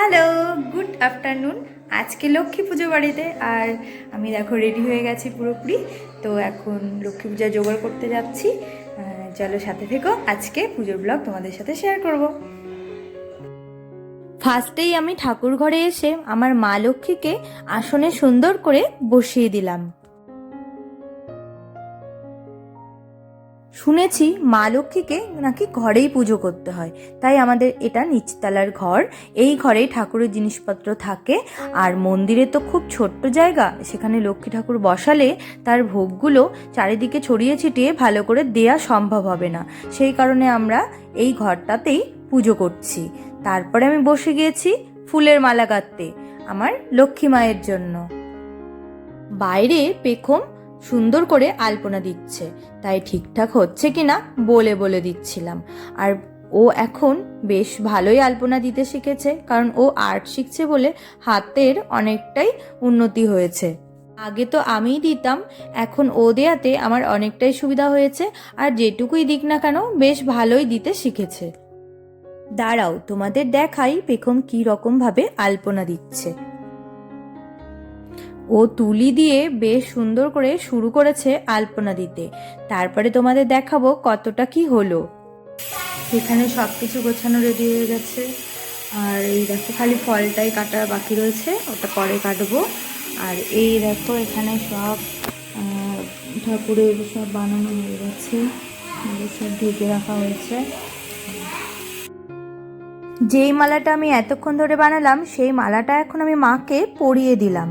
Hello good afternoon আজকে লক্ষ্মী পুজো বাড়িতে আর আমি দেখো রেডি হয়ে গেছি পুরোপুরি। তো এখন লক্ষ্মী পূজা জোগাড় করতে যাচ্ছি। চলো সাথে থেকো, আজকে পুজোর ব্লগ তোমাদের সাথে শেয়ার করব। ফার্স্টেই আমি ঠাকুর ঘরে এসে আমার মা লক্ষ্মীকে আসনে সুন্দর করে বসিয়ে দিলাম। শুনেছি মা লক্ষ্মীকে নাকি ঘরেই পুজো করতে হয়। তাই আমাদের এটা নিচতলার ঘর। এই ঘরেই ঠাকুরের জিনিসপত্র থাকে। আর মন্দিরে তো খুব ছোট্ট জায়গা। সেখানে লক্ষ্মী ঠাকুর বসালে তার ভোগগুলো চারিদিকে ছড়িয়ে ছিটিয়ে ভালো করে দেয়া সম্ভব হবে না। সেই কারণে আমরা এই ঘরটাতেই পুজো করছি। তারপরে আমি বসে গিয়েছি ফুলের মালা গাঁথতে, আমার লক্ষ্মী মায়ের জন্য। বাইরে পেখম সুন্দর করে আলপনা দিচ্ছে। তাই ঠিকঠাক হচ্ছে কিনা বলে বলে দিচ্ছিলাম। আর ও এখন বেশ ভালোই আলপনা দিতে শিখেছে, কারণ ও আর্ট শিখছে বলে হাতের অনেকটাই উন্নতি হয়েছে। আগে তো আমিই দিতাম, এখন ও দেয়াতে আমার অনেকটাই সুবিধা হয়েছে, আর যেটুকুই দিক না কেন বেশ ভালোই দিতে শিখেছে। দাঁড়াও, তোমাদের দেখাই পেখম কি রকম ভাবে আলপনা দিচ্ছে। ও তুলি দিয়ে বেশ সুন্দর করে শুরু করেছে আলপনা দিতে। তারপরে তোমাদের দেখাবো কতটা কি হলো। এখানে সব কিছু গোছানো রেডি হয়ে গেছে। আর এই দেখো খালি ফলটাই কাটা বাকি রয়েছে, ওটা পরে কাটবো। আর এই দেখো এখানে সব ঠাকুরের সব বানানো হয়ে গেছে। সব ঢেকে রাখা হয়েছে। যেই মালাটা আমি এতক্ষণ ধরে বানালাম, সেই মালাটা এখন আমি মাকে পরিয়ে দিলাম।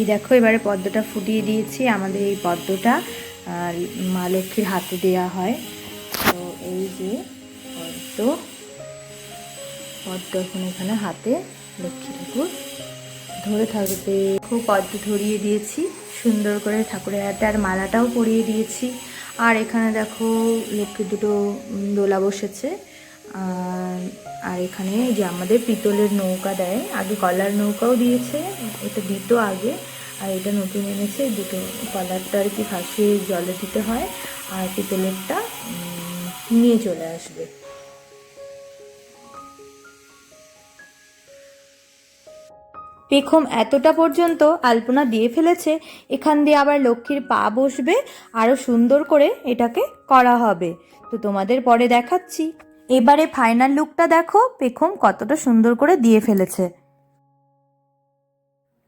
এই দেখো, এবারে পদ্মটা ফুটিয়ে দিয়েছি, আমাদের এই পদ্মটা মা লক্ষ্মীর হাতে দেওয়া হয়। তো এই যে পদ্ম পদ্ম এখন এখানে হাতে লক্ষ্মী ঠাকুর। ধরে থাকবে খুব পদ্ম ধরিয়ে দিয়েছি, সুন্দর করে ঠাকুরের হাতে, আর মালাটাও পরিয়ে দিয়েছি। আর এখানে দেখো লক্ষ্মীর দুটো দোলা বসেছে। আর এখানে যে আমাদের পিতলের নৌকা দেয়, আগে কলার নৌকাও দিয়েছে, এটা দিত আগে, আর এটা নতুন এনেছে দুটো কলারটা আর কি ভাসিয়ে জলে দিতে হয়, আর পিতলেরটা নিয়ে চলে আসবে। পেখম এতটা পর্যন্ত আলপনা দিয়ে ফেলেছে, এখান দিয়ে আবার লক্ষ্মীর পা বসবে আরও সুন্দর করে এটাকে করা হবে। তো তোমাদের পরে দেখাচ্ছি। এবারে ফাইনাল লুকটা দেখো, পেখম কতটা সুন্দর করে দিয়ে ফেলেছে।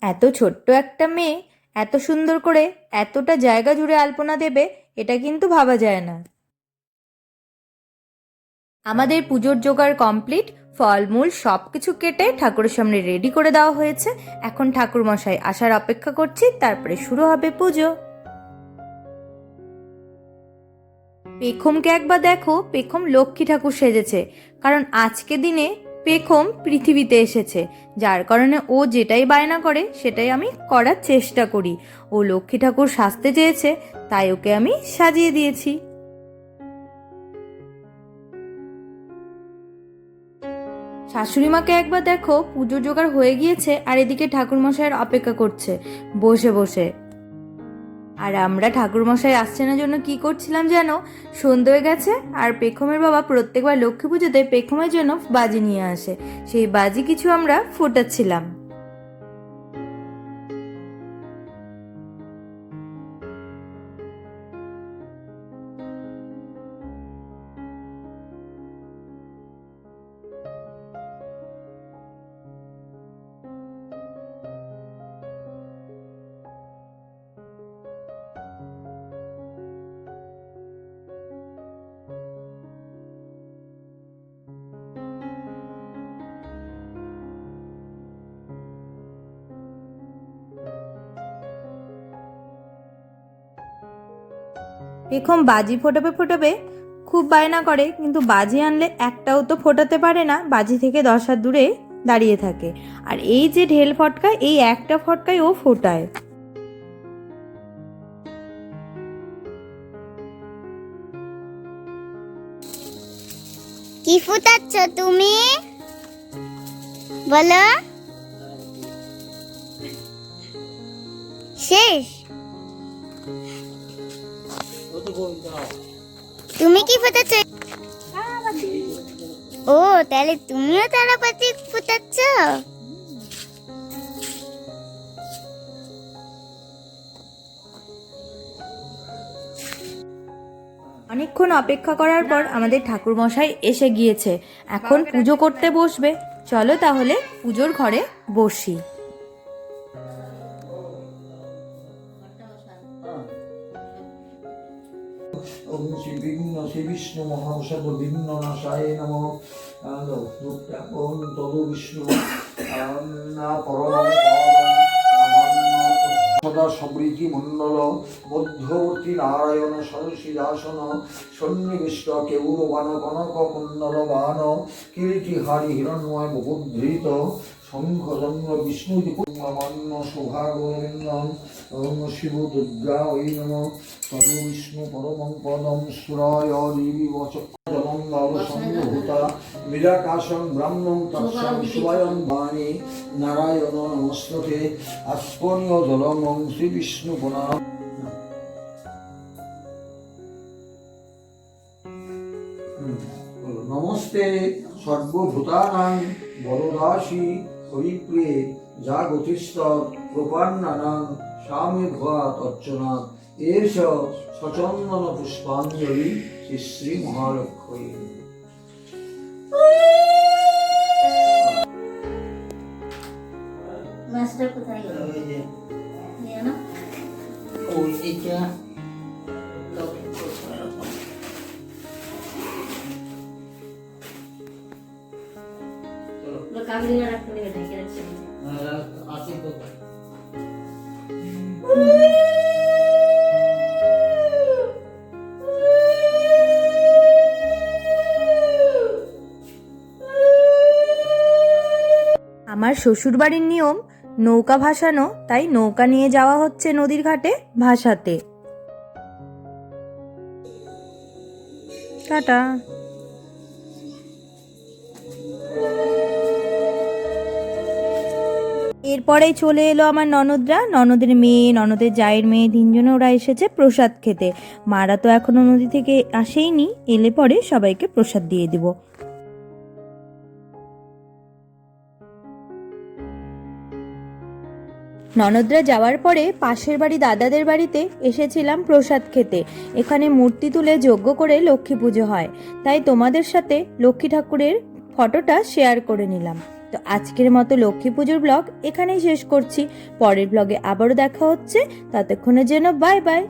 এত ছোট্ট একটা মেয়ে, এত সুন্দর করে এতটা জায়গা জুড়ে আলপনা দেবে, এটা কিন্তু ভাবা যায় না। আমাদের পুজোর জোগাড় কমপ্লিট ফলমূল সব কিছু কেটে ঠাকুরের সামনে রেডি করে দেওয়া হয়েছে। এখন ঠাকুর মশাই আসার অপেক্ষা করছি, তারপরে শুরু হবে পুজো। পেখমকে একবার দেখো, পেখম লক্ষ্মী ঠাকুর সেজেছে। কারণ আজকে দিনে পেখম পৃথিবীতে এসেছে। যার কারণে ও যেটাই বায়না করে, সেটাই আমি করার চেষ্টা করি। ও লক্ষ্মী ঠাকুর সাজতে চেয়েছে, তাই ওকে আমি সাজিয়ে দিয়েছি। শাশুড়ি মাকে একবার দেখো, পুজো জোগাড় হয়ে গিয়েছে আর এদিকে ঠাকুরমশাইয়ের অপেক্ষা করছে। বসে বসে। আর আমরা ঠাকুরমশাই আসছে না জন্য কি করছিলাম যেন সন্ধে হয়ে গেছে আর পেখমের বাবা প্রত্যেকবার লক্ষ্মী পুজোতে পেখমের জন্য বাজি নিয়ে আসে। সেই বাজি কিছু আমরা ফোটাচ্ছিলাম। পেখম বাজি ফোটাবে ফোটাবে খুব বায়না করে, কিন্তু বাজি আনলে একটাও তো ফোটাতে পারে না, বাজি থেকে দশ হাত দূরে দাঁড়িয়ে থাকে। আর এই যে ঢেল ফটকা এই একটা ফটকায় ও ফোটায়। কি ফুটাচ্ছ তুমি? বলো। শেষ। তুমি কি ফুটাচ্ছ? ও তাহলে তুমিও তারাপতি ফুটাচ্ছ? অনেকক্ষণ অপেক্ষা করার পর আমাদের ঠাকুর মশাই এসে গিয়েছে। এখন পুজো করতে বসবে। চলো তাহলে পুজোর ঘরে বসি। ওম শ্রী বিঘ্ন শ্রী বিষ্ণু মহাষদ বিঘ্ন নাশায় নম পরম সদা সমৃদ্ধি মণ্ডল, মধ্যবর্তী নারায়ণ সরসিদাসন সন্নিবিষ্ট কেউরবান কনক কুণ্ডল বান কীর্তি হারি হিরণ্ময় বহুধৃত শঙ্খ চন্দ্র বিষ্ণু মান্য শোভাগোবিন্দম ওম শিব দুর্গা ওই নম। তদু বিষ্ণু পরমং পদম সুরায় দেবী বচমঙ্গল নমস্ততে আস্পনীয় জলমং শ্রী বিষ্ণু নমস্তে জাগতিস্থ প্রপান্নানাং স্বামী ভয়া তর্চনা এস সচন্দন পুষ্পাঞ্জলি শ্রী মহালক্ষ্মী মাস্টার কোথায় গেল? জানো ওইটা কাবিলা রাখতে নেবে ঢেকে রাখছে আছে তো আমার শ্বশুরবাড়ির নিয়ম, নৌকা ভাসানো, তাই নৌকা নিয়ে যাওয়া হচ্ছে নদীর ঘাটে ভাসাতে। টাটা। এরপরেই চলে এলো আমার ননদরা। ননদের মেয়ে, ননদের জায়ের মেয়ে তিনজনে ওরা এসেছে প্রসাদ খেতে। মারা তো এখনও নদী থেকে আসেইনি, এলে পরে সবাইকে প্রসাদ দিয়ে দিব। ননদরা যাওয়ার পরে পাশের বাড়ি দাদাদের বাড়িতে এসেছিলাম প্রসাদ খেতে। এখানে মূর্তি তুলে যজ্ঞ করে লক্ষ্মী পুজো হয়। তাই তোমাদের সাথে লক্ষ্মী ঠাকুরের ফটোটা শেয়ার করে নিলাম। তো আজকের মতো লক্ষ্মী পুজোর ব্লগ এখানেই শেষ করছি। পরের ব্লগে আবারও দেখা হচ্ছে। ততক্ষণে যেন বাই বাই।